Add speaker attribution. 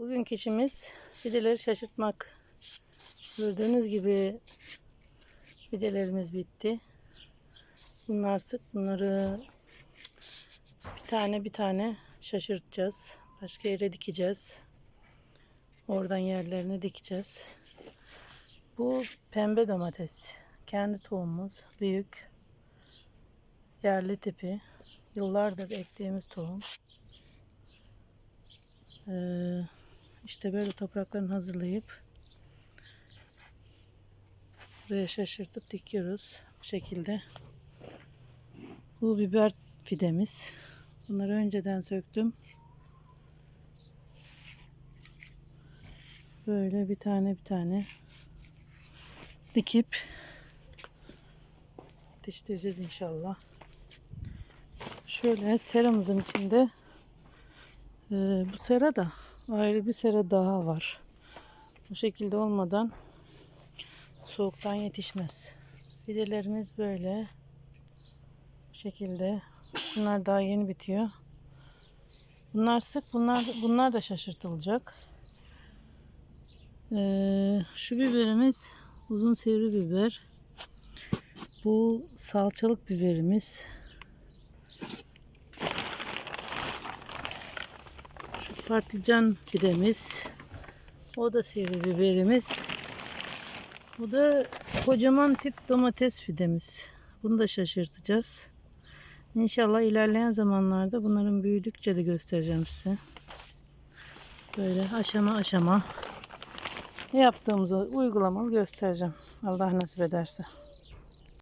Speaker 1: Bugünkü işimiz fideleri şaşırtmak. Gördüğünüz gibi fidelerimiz bitti. Bunlar sık. Bunları bir tane bir tane şaşırtacağız. Başka yere dikeceğiz. Oradan yerlerine dikeceğiz. Bu pembe domates. Kendi tohumumuz. Büyük. Yerli tipi. Yıllardır ektiğimiz tohum. Ee, işte böyle topraklarını hazırlayıp buraya şaşırtıp dikiyoruz. Bu şekilde. Bu biber fidemiz. Bunları önceden söktüm. Böyle bir tane bir tane dikip yetiştireceğiz inşallah. Şöyle seramızın içinde e, bu sera da ayrı bir sera daha var. Bu şekilde olmadan soğuktan yetişmez. Fidelerimiz böyle. Bu şekilde. Bunlar daha yeni bitiyor. Bunlar sık. Bunlar bunlar da şaşırtılacak. Ee, şu biberimiz uzun sivri biber. Bu salçalık biberimiz. Patlıcan fidemiz. O da sivri biberimiz. Bu da kocaman tip domates fidemiz. Bunu da şaşırtacağız. İnşallah ilerleyen zamanlarda bunların büyüdükçe de göstereceğim size. Böyle aşama aşama yaptığımızı uygulamalı göstereceğim. Allah nasip ederse.